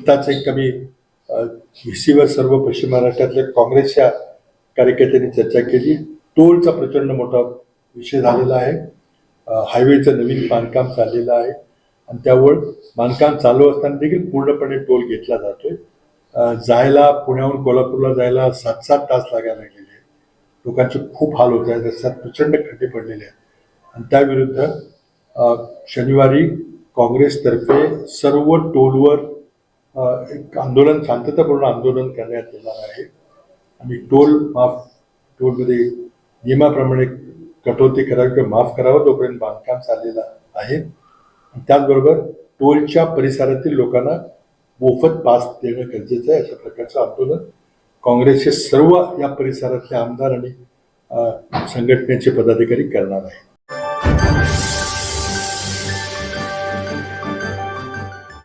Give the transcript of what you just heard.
आत्ताच एक कमी व्हीसीवर सर्व पश्चिम महाराष्ट्रातल्या काँग्रेसच्या कार्यकर्त्यांनी चर्चा केली. टोलचा प्रचंड मोठा विषय झालेला आहे. हायवेचं नवीन बांधकाम चाललेलं आहे. आणि त्यावर बांधकाम चालू असताना देखील पूर्णपणे टोल घेतला जातोय. जायला पुण्याहून कोल्हापूरला जायला सात सात तास लागायला लागलेले आहेत. लोकांचे खूप हाल होत आहेत. रस्त्यात प्रचंड खड्डे पडलेले आहेत. आणि त्याविरुद्ध शनिवारी काँग्रेसतर्फे सर्व टोलवर एक आंदोलन शांततापूर्ण आंदोलन करण्यात येणार आहे. आणि टोल माफ टोलमध्ये नियमाप्रमाणे कटौती करावी किंवा माफ करावं तोपर्यंत बांधकाम चाललेलं आहे. त्याचबरोबर टोलच्या परिसरातील लोकांना मोफत पास देणं गरजेचं आहे अशा प्रकारचं आंदोलन. काँग्रेसचे सर्व या परिसरातले आमदार आणि संघटनेचे पदाधिकारी करणार आहेत.